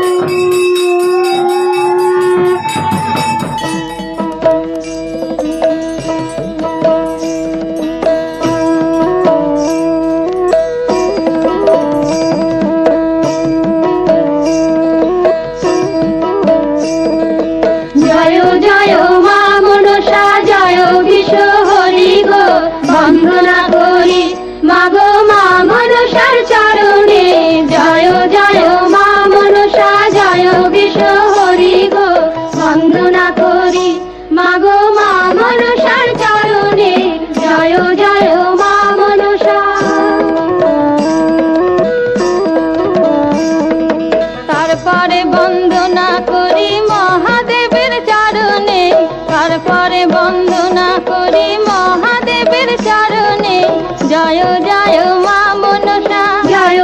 嗯 করি মহাদেবের চরণে। জয় জয় মা মনসা। জয়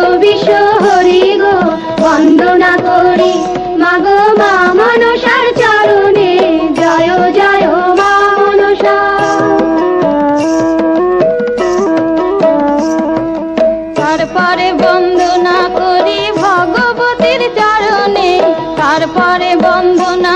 হরি গো বন্দনা করি। মাগো মা মনসার চরণে। জয় জয় মা তারপরে বন্দনা করি ভগবতীর চরণে। তারপরে বন্দনা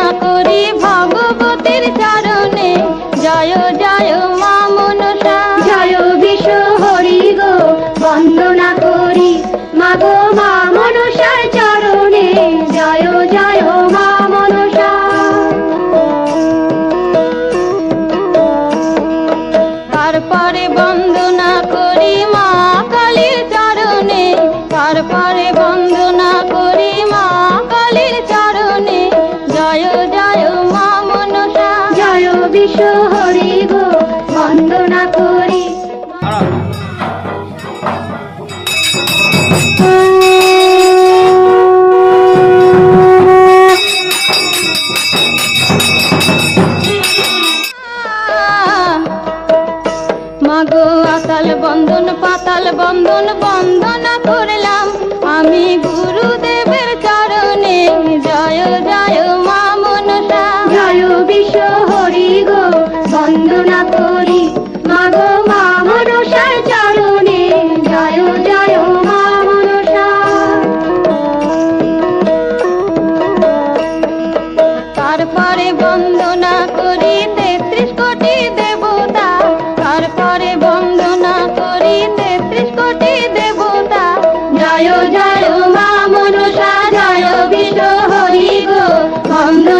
শহরে গো বন্দনা করি। মাগো আকাল বন্ধন পাতাল বন্ধন বন্ধ no.